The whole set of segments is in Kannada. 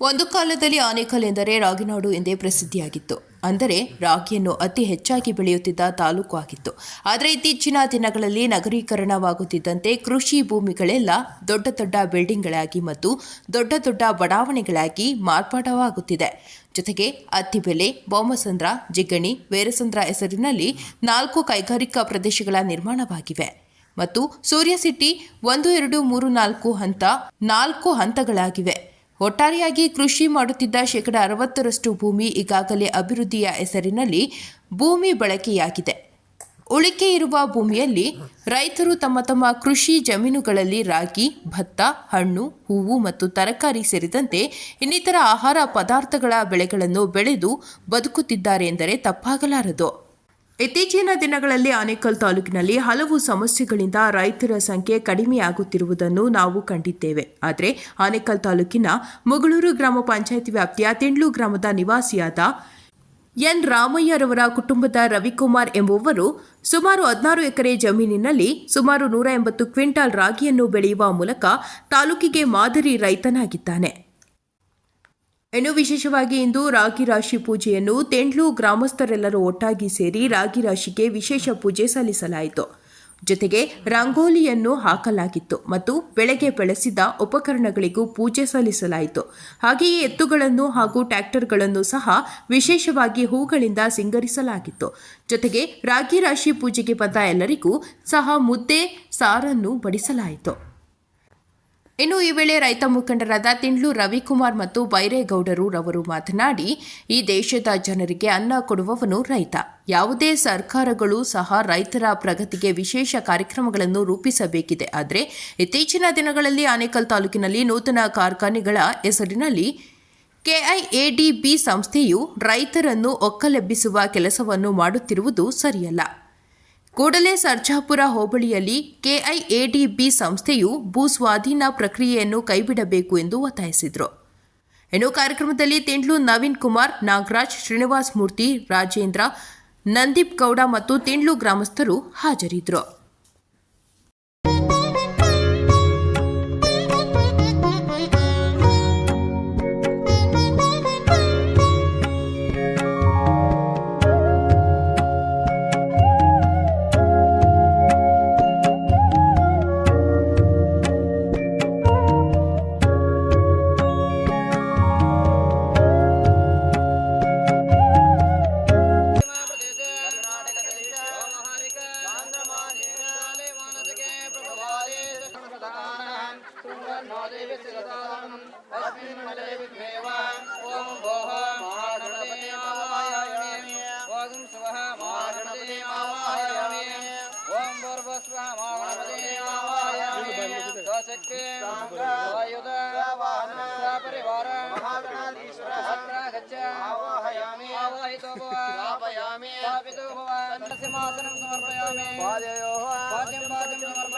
ಒಂದು ಕಾಲದಲ್ಲಿ ಆನೇಕಲ್ ಎಂದರೆ ರಾಗಿನಾಡು ಎಂದೇ ಪ್ರಸಿದ್ಧಿಯಾಗಿತ್ತು. ಅಂದರೆ ರಾಗಿಯನ್ನು ಅತಿ ಹೆಚ್ಚಾಗಿ ಬೆಳೆಯುತ್ತಿದ್ದ ತಾಲೂಕು ಆಗಿತ್ತು. ಆದರೆ ಇತ್ತೀಚಿನ ದಿನಗಳಲ್ಲಿ ನಗರೀಕರಣವಾಗುತ್ತಿದ್ದಂತೆ ಕೃಷಿ ಭೂಮಿಗಳೆಲ್ಲ ದೊಡ್ಡ ದೊಡ್ಡ ಬಿಲ್ಡಿಂಗ್ಗಳಾಗಿ ಮತ್ತು ದೊಡ್ಡ ದೊಡ್ಡ ಬಡಾವಣೆಗಳಾಗಿ ಮಾರ್ಪಾಟವಾಗುತ್ತಿದೆ. ಜೊತೆಗೆ ಅತ್ತಿಬೆಲೆ, ಬೊಮ್ಮಸಂದ್ರ, ಜಿಗಣಿ, ವೇರಸಂದ್ರ ಹೆಸರಿನಲ್ಲಿ ನಾಲ್ಕು ಕೈಗಾರಿಕಾ ಪ್ರದೇಶಗಳ ನಿರ್ಮಾಣವಾಗಿವೆ. ಮತ್ತು ಸೂರ್ಯ ಸಿಟಿ ಒಂದು, ಎರಡು, ಮೂರು, ನಾಲ್ಕು ಹಂತ ನಾಲ್ಕು ಹಂತಗಳಾಗಿವೆ. ಒಟ್ಟಾರೆಯಾಗಿ ಕೃಷಿ ಮಾಡುತ್ತಿದ್ದ ಶೇಕಡ ಅರವತ್ತರಷ್ಟು ಭೂಮಿ ಈಗಾಗಲೇ ಅಭಿವೃದ್ಧಿಯ ಹೆಸರಿನಲ್ಲಿ ಭೂಮಿ ಬಳಕೆಯಾಗಿದೆ. ಉಳಿಕೆ ಇರುವ ಭೂಮಿಯಲ್ಲಿ ರೈತರು ತಮ್ಮ ತಮ್ಮ ಕೃಷಿ ಜಮೀನುಗಳಲ್ಲಿ ರಾಗಿ, ಭತ್ತ, ಹಣ್ಣು, ಹೂವು ಮತ್ತು ತರಕಾರಿ ಸೇರಿದಂತೆ ಇನ್ನಿತರ ಆಹಾರ ಪದಾರ್ಥಗಳ ಬೆಳೆಗಳನ್ನು ಬೆಳೆದು ಬದುಕುತ್ತಿದ್ದಾರೆ ಎಂದರೆ ತಪ್ಪಾಗಲಾರದು. ಇತ್ತೀಚಿನ ದಿನಗಳಲ್ಲಿ ಆನೇಕಲ್ ತಾಲೂಕಿನಲ್ಲಿ ಹಲವು ಸಮಸ್ಯೆಗಳಿಂದ ರೈತರ ಸಂಖ್ಯೆ ಕಡಿಮೆಯಾಗುತ್ತಿರುವುದನ್ನು ನಾವು ಕಂಡಿದ್ದೇವೆ. ಆದರೆ ಆನೇಕಲ್ ತಾಲೂಕಿನ ಮುಗಳೂರು ಗ್ರಾಮ ಪಂಚಾಯಿತಿ ವ್ಯಾಪ್ತಿಯ ತಿಂಡ್ಲು ಗ್ರಾಮದ ನಿವಾಸಿಯಾದ ಎನ್ ರಾಮಯ್ಯರವರ ಕುಟುಂಬದ ರವಿಕುಮಾರ್ ಎಂಬುವರು ಸುಮಾರು ಹದಿನಾರು ಎಕರೆ ಜಮೀನಿನಲ್ಲಿ ಸುಮಾರು ನೂರ ಎಂಬತ್ತು ಕ್ವಿಂಟಾಲ್ ರಾಗಿಯನ್ನು ಬೆಳೆಯುವ ಮೂಲಕ ತಾಲೂಕಿಗೆ ಮಾದರಿ ರೈತನಾಗಿದ್ದಾನೆ. ಇನ್ನು ವಿಶೇಷವಾಗಿ ಇಂದು ರಾಗಿ ರಾಶಿ ಪೂಜೆಯನ್ನು ತೆಂಡ್ಲು ಗ್ರಾಮಸ್ಥರೆಲ್ಲರೂ ಒಟ್ಟಾಗಿ ಸೇರಿ ರಾಗಿ ರಾಶಿಗೆ ವಿಶೇಷ ಪೂಜೆ ಸಲ್ಲಿಸಲಾಯಿತು. ಜೊತೆಗೆ ರಂಗೋಲಿಯನ್ನು ಹಾಕಲಾಗಿತ್ತು ಮತ್ತು ಬೆಳೆಗೆ ಬೆಳೆಸಿದ ಉಪಕರಣಗಳಿಗೂ ಪೂಜೆ ಸಲ್ಲಿಸಲಾಯಿತು. ಹಾಗೆಯೇ ಎತ್ತುಗಳನ್ನು ಹಾಗೂ ಟ್ರ್ಯಾಕ್ಟರ್ಗಳನ್ನು ಸಹ ವಿಶೇಷವಾಗಿ ಹೂಗಳಿಂದ ಸಿಂಗರಿಸಲಾಗಿತ್ತು. ಜೊತೆಗೆ ರಾಗಿ ರಾಶಿ ಪೂಜೆಗೆ ಬಂದ ಎಲ್ಲರಿಗೂ ಸಹ ಮುದ್ದೆ, ಸಾರನ್ನು ಬಡಿಸಲಾಯಿತು. ಇನ್ನು ಈ ವೇಳೆ ರೈತ ಮುಖಂಡರಾದ ತಿಂಡ್ಲು ರವಿಕುಮಾರ್ ಮತ್ತು ಬೈರೇಗೌಡರು ರವರು ಮಾತನಾಡಿ, ಈ ದೇಶದ ಜನರಿಗೆ ಅನ್ನ ಕೊಡುವವನು ರೈತ. ಯಾವುದೇ ಸರ್ಕಾರಗಳು ಸಹ ರೈತರ ಪ್ರಗತಿಗೆ ವಿಶೇಷ ಕಾರ್ಯಕ್ರಮಗಳನ್ನು ರೂಪಿಸಬೇಕಿದೆ. ಆದರೆ, ಇತ್ತೀಚಿನ ದಿನಗಳಲ್ಲಿ ಆನೇಕಲ್ ತಾಲೂಕಿನಲ್ಲಿ ನೂತನ ಕಾರ್ಖಾನೆಗಳ ಹೆಸರಿನಲ್ಲಿ ಕೆಐಎಡಿಬಿ ಸಂಸ್ಥೆಯು ರೈತರನ್ನು ಒಕ್ಕಲೆಬ್ಬಿಸುವ ಕೆಲಸವನ್ನು ಮಾಡುತ್ತಿರುವುದು ಸರಿಯಲ್ಲ. ಕೂಡಲೇ ಸರ್ಜಾಪುರ ಹೋಬಳಿಯಲ್ಲಿ ಕೆಐಎಡಿಬಿ ಸಂಸ್ಥೆಯು ಭೂ ಸ್ವಾಧೀನ ಪ್ರಕ್ರಿಯೆಯನ್ನು ಕೈಬಿಡಬೇಕು ಎಂದು ಒತ್ತಾಯಿಸಿದರು. ಇನ್ನು ಕಾರ್ಯಕ್ರಮದಲ್ಲಿ ತಿಂಡ್ಲು ನವೀನ್ ಕುಮಾರ್, ನಾಗರಾಜ್, ಶ್ರೀನಿವಾಸ್ ಮೂರ್ತಿ, ರಾಜೇಂದ್ರ, ನಂದೀಪ್ ಗೌಡ ಮತ್ತು ತಿಂಡ್ಲು ಗ್ರಾಮಸ್ಥರು ಹಾಜರಿದ್ದರು भव समर्पयामि। पादयोः पाद्यं पाद्यं समर्पयामि।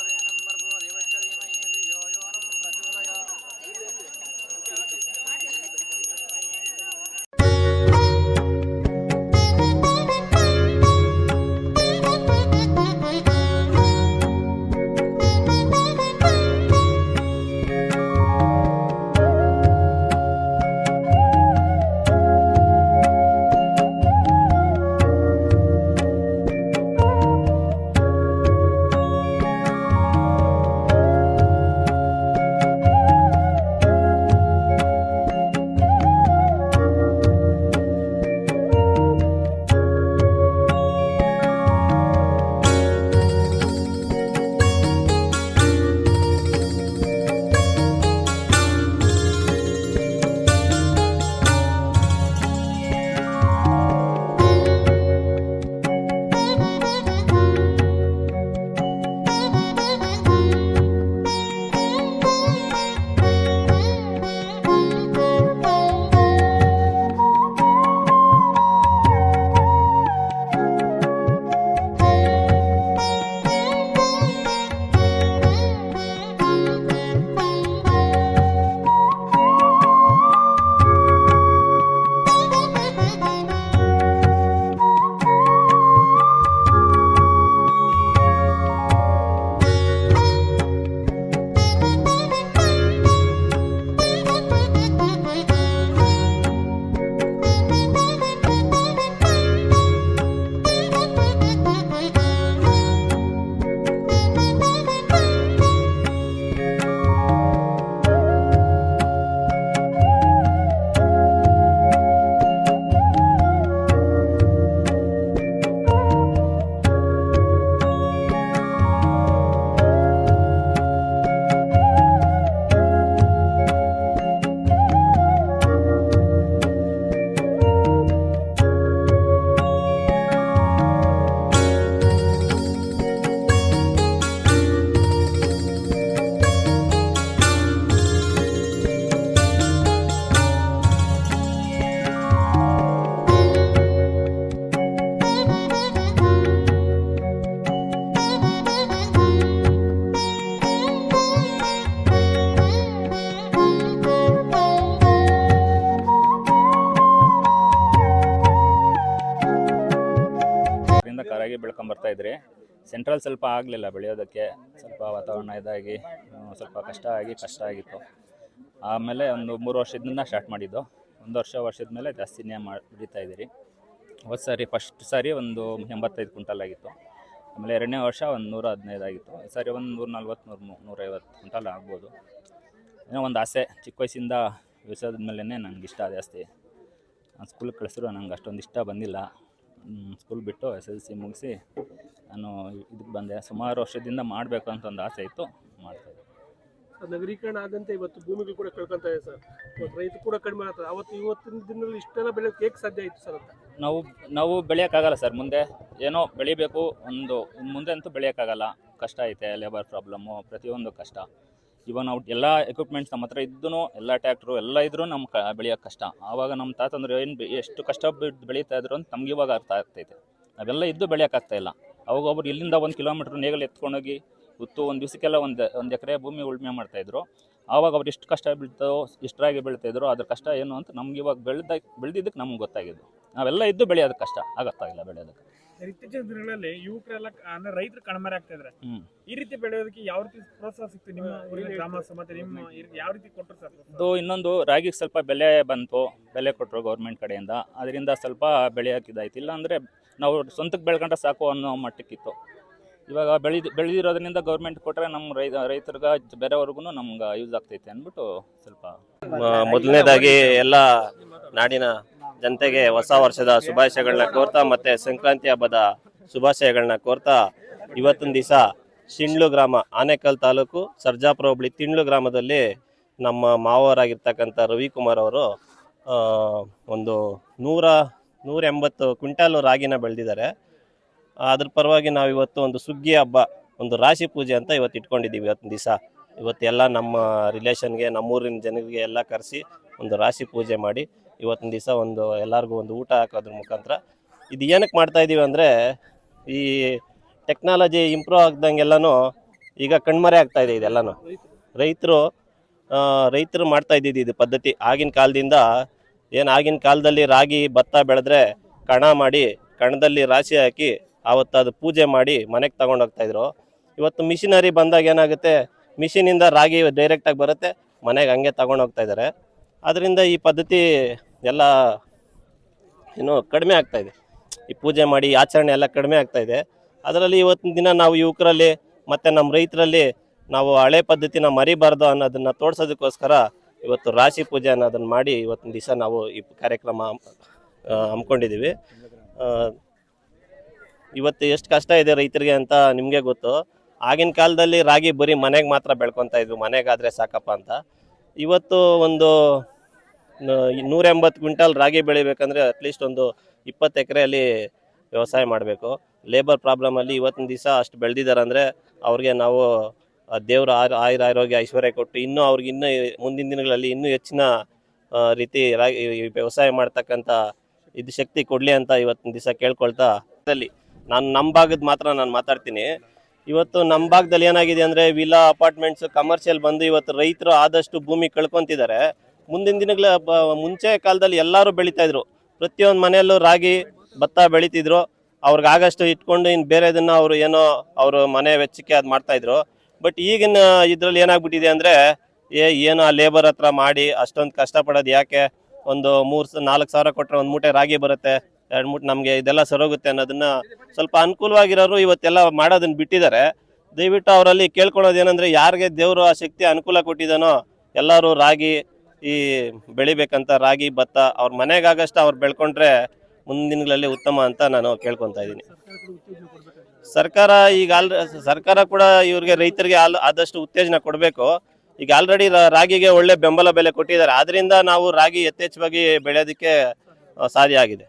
ಸೆಂಟ್ರಲ್ ಸ್ವಲ್ಪ ಆಗಲಿಲ್ಲ ಬೆಳೆಯೋದಕ್ಕೆ. ಸ್ವಲ್ಪ ವಾತಾವರಣ ಇದಾಗಿ ಸ್ವಲ್ಪ ಕಷ್ಟ ಆಗಿ ಕಷ್ಟ ಆಗಿತ್ತು. ಆಮೇಲೆ ಒಂದು ಮೂರು ವರ್ಷದಿಂದ ಸ್ಟಾರ್ಟ್ ಮಾಡಿದ್ದು. ಒಂದು ವರ್ಷ, ವರ್ಷದ ಮೇಲೆ ಜಾಸ್ತಿನೇ ಮಾಡಿ ಬೆಳೀತಾ ಇದ್ದೀರಿ. ಹೋದ ಸಾರಿ ಫಸ್ಟ್ ಸಾರಿ ಒಂದು ಎಂಬತ್ತೈದು ಕ್ವಿಂಟಲ್ ಆಗಿತ್ತು. ಆಮೇಲೆ ಎರಡನೇ ವರ್ಷ ಒಂದು ನೂರ ಹದಿನೈದು ಆಗಿತ್ತು. ಈ ಸಾರಿ ಒಂದು ನೂರ ನಲ್ವತ್ತು, ನೂರು ನೂರೈವತ್ತು ಕ್ವಿಂಟಲ್ ಆಗ್ಬೋದು. ಏನೋ ಒಂದು ಆಸೆ, ಚಿಕ್ಕ ವಯಸ್ಸಿಂದ ವ್ಯವಸಾಯದ ಮೇಲೇ ನನಗೆ ಇಷ್ಟ ಜಾಸ್ತಿ ನಾನು ಸ್ಕೂಲಿಗೆ ಕಳಿಸಿದ್ರು ನನಗೆ ಅಷ್ಟೊಂದು ಇಷ್ಟ ಬಂದಿಲ್ಲ. ಸ್ಕೂಲ್ ಬಿಟ್ಟು ಎಸ್ ಎಲ್ ಸಿ ಮುಗಿಸಿ ನಾನು ಇದಕ್ಕೆ ಬಂದೆ. ಸುಮಾರು ವರ್ಷದಿಂದ ಮಾಡಬೇಕು ಅಂತ ಒಂದು ಆಸೆ ಇತ್ತು ಮಾಡ್ತಾಯಿದ್ದೆ ನಗರೀಕರಣ ಆದಂತೆ ಇವತ್ತು ಭೂಮಿಗಳು ಕೂಡ ಕಳ್ಕೊಂತ ಇದೆ ಸರ್. ಇವತ್ತು ರೈತ ಕೂಡ ಕಡಿಮೆ ಆಗ್ತದೆ. ಅವತ್ತು ಇವತ್ತಿನ ದಿನದಲ್ಲಿ ಇಷ್ಟೆಲ್ಲ ಬೆಳೆಯೋಕೆ ಹೇಗೆ ಸಾಧ್ಯ ಆಯಿತು ಸರ್ ಅಂತ? ನಾವು ನಾವು ಬೆಳೆಯೋಕ್ಕಾಗಲ್ಲ ಸರ್. ಮುಂದೆ ಏನೋ ಬೆಳಿಬೇಕು ಒಂದು ಮುಂದೆ ಅಂತೂ ಬೆಳೆಯೋಕ್ಕಾಗಲ್ಲ. ಕಷ್ಟ ಐತೆ ಲೇಬರ್ ಪ್ರಾಬ್ಲಮ್ಮು ಪ್ರತಿಯೊಂದು ಕಷ್ಟ. ಇವಾಗ ನಾವು ಎಲ್ಲ ಎಕ್ವಿಪ್ಮೆಂಟ್ಸ್ ನಮ್ಮ ಹತ್ರ ಇದ್ದೂ ಎಲ್ಲ ಟ್ಯಾಕ್ಟ್ರು ಎಲ್ಲ ಇದ್ರೂ ನಮ್ಮ ಕ ಬೆಳೆಯೋಕ್ಕೆ ಕಷ್ಟ. ಆವಾಗ ನಮ್ಮ ತಾತಂದ್ರೆ ಏನು ಎಷ್ಟು ಕಷ್ಟ ಬಿಟ್ಟು ಬೆಳೀತಾ ಇದ್ರು ಅಂತ ನಮ್ಗೆ ಇವಾಗ ಅರ್ಥ ಆಗ್ತೈತೆ. ನಾವೆಲ್ಲ ಇದ್ದು ಬೆಳೆಯೋಕ್ಕಾಗ್ತಾ ಇಲ್ಲ. ಅವಾಗ ಒಬ್ರು ಇಲ್ಲಿಂದ ಒಂದು ಕಿಲೋಮೀಟ್ರ್ ನೇಗಲು ಎತ್ಕೊಂಡೋಗಿ ಉತ್ತು ಒಂದು ದಿವಸಕ್ಕೆಲ್ಲ ಒಂದು ಒಂದು ಎಕರೆ ಭೂಮಿ ಉಳುಮೆ ಮಾಡ್ತಾಯಿದ್ರು ಆವಾಗ ಅವ್ರು ಎಷ್ಟು ಕಷ್ಟ ಬೀಳ್ತೋ ಎಷ್ಟರಾಗಿ ಬೀಳ್ತಾಯಿದ್ರು ಅದ್ರ ಕಷ್ಟ ಏನು ಅಂತ ನಮ್ಗೆ ಇವಾಗ ಬೆಳೆದ ಬೆಳೆದಿದ್ದಕ್ಕೆ ನಮ್ಗೆ ಗೊತ್ತಾಗಿದ್ದು. ನಾವೆಲ್ಲ ಇದ್ದು ಬೆಳೆಯೋದಕ್ಕೆ ಕಷ್ಟ ಆಗತ್ತಾಗಿಲ್ಲ ಬೆಳೆಯೋದಕ್ಕೆ. ಇತ್ತೀಚಿನ ದಿನಗಳಲ್ಲಿ ಯುವಕರೆಲ್ಲ ಅಂದ್ರೆ ರೈತರು ಕಣ್ಮರೆ ಆಗ್ತಾ ಇದ್ರೆ. ಈ ರೀತಿ ಬೆಳೆಯೋದಕ್ಕೆ ಯಾವ ರೀತಿ ಪ್ರೋತ್ಸಾಹ ಸಿಗ್ತದೆ ನಿಮ್ಮ ಊರಿನ ಗ್ರಾಮ ಮತ್ತೆ ನಿಮ್ಮ ಈ ಯಾವ ರೀತಿ ಕೊಟ್ಟರು ಸರ್ ಇದು ಇನ್ನೊಂದು ರಾಗಿಗೆ ಸ್ವಲ್ಪ ಬೆಲೆ ಬಂತು ಬೆಲೆ ಕೊಟ್ಟರು ಗೌರ್ಮೆಂಟ್ ಕಡೆಯಿಂದ. ಅದರಿಂದ ಸ್ವಲ್ಪ ಬೆಳೆ ಹಾಕಿದಾಯ್ತು. ಇಲ್ಲ ಇಲ್ಲಾಂದರೆ ನಾವು ಸ್ವಂತಕ್ಕೆ ಬೆಳ್ಕೊಂಡ್ರೆ ಸಾಕು ಅನ್ನೋ ಮಟ್ಟಕ್ಕಿತ್ತು. ಇವಾಗ ಬೆಳೆದು ಬೆಳೆದಿರೋದ್ರಿಂದ ಗೌರ್ಮೆಂಟ್ ಕೊಟ್ಟರೆ ನಮ್ಮ ರೈ ರೈತರಿಗ ಬೇರೆಯವ್ರಿಗೂ ನಮ್ಗೆ ಯೂಸ್ ಆಗ್ತೈತೆ ಅಂದ್ಬಿಟ್ಟು ಸ್ವಲ್ಪ ಮ- ಮೊದಲನೇದಾಗಿ ಎಲ್ಲ ನಾಡಿನ ಜನತೆಗೆ ಹೊಸ ವರ್ಷದ ಶುಭಾಶಯಗಳನ್ನ ಕೋರ್ತಾ ಮತ್ತೆ ಸಂಕ್ರಾಂತಿ ಹಬ್ಬದ ಶುಭಾಶಯಗಳನ್ನ ಕೋರ್ತಾ ಇವತ್ತಿನ ದಿವಸ ಶಿಂಡ್ಲು ಗ್ರಾಮ, ಆನೇಕಲ್ ತಾಲೂಕು, ಸರ್ಜಾಪುರ ಹೋಬಳಿ ತಿಂಡ್ಲು ಗ್ರಾಮದಲ್ಲಿ ನಮ್ಮ ಮಾವರಾಗಿರ್ತಕ್ಕಂಥ ರವಿಕುಮಾರ್ ಅವರು ಒಂದು ನೂರ ನೂರ ಎಂಬತ್ತು ಕ್ವಿಂಟಾಲು ರಾಗಿನ ಬೆಳೆದಿದ್ದಾರೆ. ಅದ್ರ ಪರವಾಗಿ ನಾವು ಇವತ್ತು ಒಂದು ಸುಗ್ಗಿ ಹಬ್ಬ, ಒಂದು ರಾಶಿ ಪೂಜೆ ಅಂತ ಇವತ್ತು ಇಟ್ಕೊಂಡಿದ್ದೀವಿ ಇವತ್ತಿನ ದಿವಸ. ಇವತ್ತೆಲ್ಲ ನಮ್ಮ ರಿಲೇಷನ್ಗೆ ನಮ್ಮೂರಿನ ಜನರಿಗೆ ಎಲ್ಲ ಕರೆಸಿ ಒಂದು ರಾಶಿ ಪೂಜೆ ಮಾಡಿ ಇವತ್ತಿನ ದಿವಸ ಒಂದು ಎಲ್ಲರಿಗೂ ಒಂದು ಊಟ ಹಾಕೋದ್ರ ಮುಖಾಂತರ ಇದು ಏನಕ್ಕೆ ಮಾಡ್ತಾ ಇದ್ದೀವಿ ಅಂದರೆ ಈ ಟೆಕ್ನಾಲಜಿ ಇಂಪ್ರೂವ್ ಆಗ್ದಂಗೆಲ್ಲನೂ ಈಗ ಕಣ್ಮರೆ ಆಗ್ತಾ ಇದೆ ಇದೆಲ್ಲನೂ. ರೈತರು ರೈತರು ಮಾಡ್ತಾ ಇದ್ದಿದ್ದು ಇದು ಪದ್ಧತಿ. ಆಗಿನ ಕಾಲದಿಂದ ಏನು ಆಗಿನ ಕಾಲದಲ್ಲಿ ರಾಗಿ, ಭತ್ತ ಬೆಳೆದ್ರೆ ಕಣ ಮಾಡಿ ಕಣದಲ್ಲಿ ರಾಶಿ ಹಾಕಿ ಆವತ್ತು ಅದು ಪೂಜೆ ಮಾಡಿ ಮನೆಗೆ ತಗೊಂಡು ಹೋಗ್ತಾಯಿದ್ರು ಇವತ್ತು ಮಿಷಿನರಿ ಬಂದಾಗ ಏನಾಗುತ್ತೆ? ಮಿಷಿನಿಂದ ರಾಗಿ ಡೈರೆಕ್ಟಾಗಿ ಬರುತ್ತೆ, ಮನೆಗೆ ಹಂಗೆ ತಗೊಂಡೋಗ್ತಾ ಇದ್ದಾರೆ ಅದರಿಂದ ಈ ಪದ್ಧತಿ ಎಲ್ಲ ಏನು ಕಡಿಮೆ ಇದೆ. ಈ ಪೂಜೆ ಮಾಡಿ ಆಚರಣೆ ಎಲ್ಲ ಕಡಿಮೆ ಆಗ್ತಾ ಇದೆ. ಅದರಲ್ಲಿ ಇವತ್ತಿನ ದಿನ ನಾವು ಯುವಕರಲ್ಲಿ ಮತ್ತು ನಮ್ಮ ರೈತರಲ್ಲಿ ನಾವು ಹಳೆ ಪದ್ಧತಿನ ಮರಿಬಾರ್ದು ಅನ್ನೋದನ್ನು ತೋರಿಸೋದಕ್ಕೋಸ್ಕರ ಇವತ್ತು ರಾಶಿ ಪೂಜೆ ಅನ್ನೋದನ್ನು ಮಾಡಿ ಇವತ್ತಿನ ದಿವಸ ನಾವು ಈ ಕಾರ್ಯಕ್ರಮ ಹಮ್ಮಿಕೊಂಡಿದ್ದೀವಿ. ಇವತ್ತು ಎಷ್ಟು ಕಷ್ಟ ಇದೆ ರೈತರಿಗೆ ಅಂತ ನಿಮಗೆ ಗೊತ್ತು. ಆಗಿನ ಕಾಲದಲ್ಲಿ ರಾಗಿ ಬರೀ ಮನೆಗೆ ಮಾತ್ರ ಬೆಳ್ಕೊತಾ ಇದ್ವಿ. ಮನೆಗಾದರೆ ಸಾಕಪ್ಪ ಅಂತ. ಇವತ್ತು ಒಂದು ನೂರ ಎಂಬತ್ತು ಕ್ವಿಂಟಲ್ ರಾಗಿ ಬೆಳಿಬೇಕಂದ್ರೆ ಅಟ್ಲೀಸ್ಟ್ ಒಂದು ಇಪ್ಪತ್ತು ಎಕರೆಯಲ್ಲಿ ವ್ಯವಸಾಯ ಮಾಡಬೇಕು. ಲೇಬರ್ ಪ್ರಾಬ್ಲಮಲ್ಲಿ ಇವತ್ತಿನ ದಿವಸ ಅಷ್ಟು ಬೆಳೆದಿದ್ದಾರೆ ಅಂದರೆ ಅವ್ರಿಗೆ ನಾವು ದೇವರ ಆಯುರ ಆರೋಗ್ಯ ಐಶ್ವರ್ಯ ಕೊಟ್ಟು ಇನ್ನೂ ಅವ್ರಿಗೆ ಇನ್ನೂ ಮುಂದಿನ ದಿನಗಳಲ್ಲಿ ಇನ್ನೂ ಹೆಚ್ಚಿನ ರೀತಿ ರಾಗಿ ವ್ಯವಸಾಯ ಮಾಡ್ತಕ್ಕಂಥ ಇದು ಶಕ್ತಿ ಕೊಡಲಿ ಅಂತ ಇವತ್ತಿನ ದಿವಸ ಕೇಳ್ಕೊಳ್ತಾ ಅಲ್ಲಿ ನಾನು ನಮ್ಮ ಭಾಗದ ಮಾತ್ರ ನಾನು ಮಾತಾಡ್ತೀನಿ. ಇವತ್ತು ನಮ್ಮ ಭಾಗದಲ್ಲಿ ಏನಾಗಿದೆ ಅಂದರೆ ವಿಲಾ ಅಪಾರ್ಟ್ಮೆಂಟ್ಸ್ ಕಮರ್ಷಿಯಲ್ ಬಂದು ಇವತ್ತು ರೈತರು ಆದಷ್ಟು ಭೂಮಿ ಕಳ್ಕೊತಿದ್ದಾರೆ. ಮುಂದಿನ ದಿನಗಳ ಮುಂಚೆ ಕಾಲದಲ್ಲಿ ಎಲ್ಲರೂ ಬೆಳೀತಾ ಇದ್ರು. ಪ್ರತಿಯೊಂದು ಮನೆಯಲ್ಲೂ ರಾಗಿ, ಭತ್ತ ಬೆಳೀತಿದ್ರು. ಅವ್ರಿಗೆ ಆಗಷ್ಟು ಇಟ್ಕೊಂಡು ಇನ್ನು ಬೇರೆದನ್ನ ಅವರು ಏನೋ ಅವರು ಮನೆ ವೆಚ್ಚಕ್ಕೆ ಅದು ಮಾಡ್ತಾ ಇದ್ರು. ಬಟ್ ಈಗಿನ ಇದ್ರಲ್ಲಿ ಏನಾಗ್ಬಿಟ್ಟಿದೆ ಅಂದರೆ, ಏ, ಏನು ಆ ಲೇಬರ್ ಹತ್ರ ಮಾಡಿ ಅಷ್ಟೊಂದು ಕಷ್ಟಪಡೋದು ಯಾಕೆ? ಒಂದು ಮೂರು ನಾಲ್ಕು ಸಾವಿರ ಕೊಟ್ಟರೆ ಒಂದು ಮೂಟೆ ರಾಗಿ ಬರುತ್ತೆ. ಎರಡು ಮೂಟೆ ನಮಗೆ ಇದೆಲ್ಲ ಸರೋಗುತ್ತೆ ಅನ್ನೋದನ್ನ ಸ್ವಲ್ಪ ಅನುಕೂಲವಾಗಿರೋರು ಇವತ್ತೆಲ್ಲ ಮಾಡೋದನ್ನ ಬಿಟ್ಟಿದ್ದಾರೆ. ದಯವಿಟ್ಟು ಅವರಲ್ಲಿ ಕೇಳ್ಕೊಳೋದು ಏನಂದರೆ, ಯಾರಿಗೆ ದೇವರು ಆ ಶಕ್ತಿ ಅನುಕೂಲ ಕೊಟ್ಟಿದ್ದಾನೋ ಎಲ್ಲರೂ ರಾಗಿ ಈ ಬೆಳಿಬೇಕಂತ ರಾಗಿ, ಭತ್ತ ಅವ್ರ ಮನೆಗಾಗಷ್ಟು ಅವ್ರು ಬೆಳ್ಕೊಂಡ್ರೆ ಮುಂದಿನ ದಿನಗಳಲ್ಲಿ ಉತ್ತಮ ಅಂತ ನಾನು ಕೇಳ್ಕೊತಾ ಇದ್ದೀನಿ. ಸರ್ಕಾರ ಈಗ ಆಲ್, ಸರ್ಕಾರ ಕೂಡ ಇವ್ರಿಗೆ ರೈತರಿಗೆ ಆಲ್, ಆದಷ್ಟು ಉತ್ತೇಜನ ಕೊಡಬೇಕು. ಈಗ ಆಲ್ರೆಡಿ ರಾಗಿಗೆ ಒಳ್ಳೆ ಬೆಂಬಲ ಬೆಲೆ ಕೊಟ್ಟಿದ್ದಾರೆ. ಆದ್ರಿಂದ ನಾವು ರಾಗಿ ಯಥೇಚ್ಛವಾಗಿ ಬೆಳೆಯೋದಕ್ಕೆ ಸಾಧ್ಯ ಆಗಿದೆ.